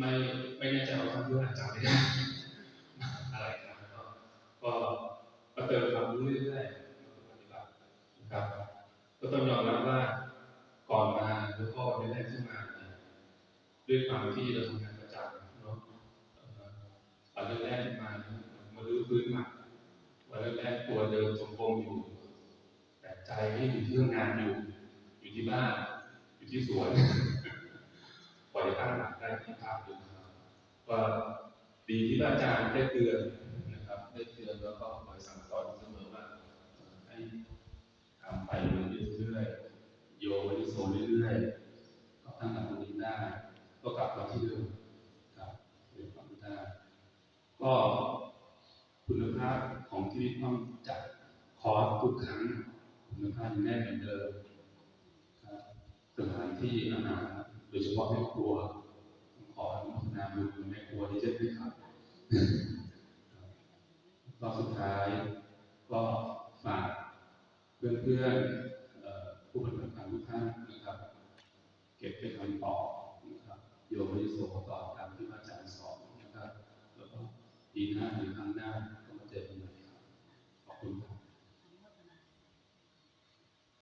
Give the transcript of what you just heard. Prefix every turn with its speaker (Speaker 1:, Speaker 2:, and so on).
Speaker 1: จำไม่ได้อะไรครับก็ก็เติมความรู้เรื่อยๆปฏิบัตินะครับ ก็ต้องยอมรับว่าก่อนมาหรือพ่อได้แรกขึ้นมาด้วยความที่เราทำงานประจำเนาะเอ่อวันแรกมามาลื้อพื้นม่วันแรกตัวเดิมสมบูรณ์อยู่ แต่ใจที่อยู่ที่ทำงานอยู่ อยู่ที่บ้าน อยู่ที่สวน นะครับว่าดีที่อาจารย์ได้เตือนนะครับ ได้เตือนแล้วก็คอยสั่งสอนเสมอว่าให้ทำไปเรื่อยๆโยมไปโซเรื่อยๆก็ตั้งหลักตรงนี้ได้ ก็กลับมาที่เดิมครับเรียนความได้ก็คุณภาพของที่นี่ต้องจัดคอร์สทุกครั้งคุณภาพยังแน่นเหมือนเดิมสถานที่อาหารโดยเฉพาะแม่ครัว ออนุโมทนาบุญคุณแม่ครัวที่เช่นด้วยครับรอบสุดท้ายก็ฝากเพื่อนๆผู้ปฏิบัติธรรมทุกท่านนะครับ เก็บเป็นคำตอบนะครับโยมวิโสตอบตามที่พระอาจารย์สอนนะครับ แล้วก็ปีหน้าหรือครั้งหน้าก็มาเจอกันใหม่ครับขอบคุณครับ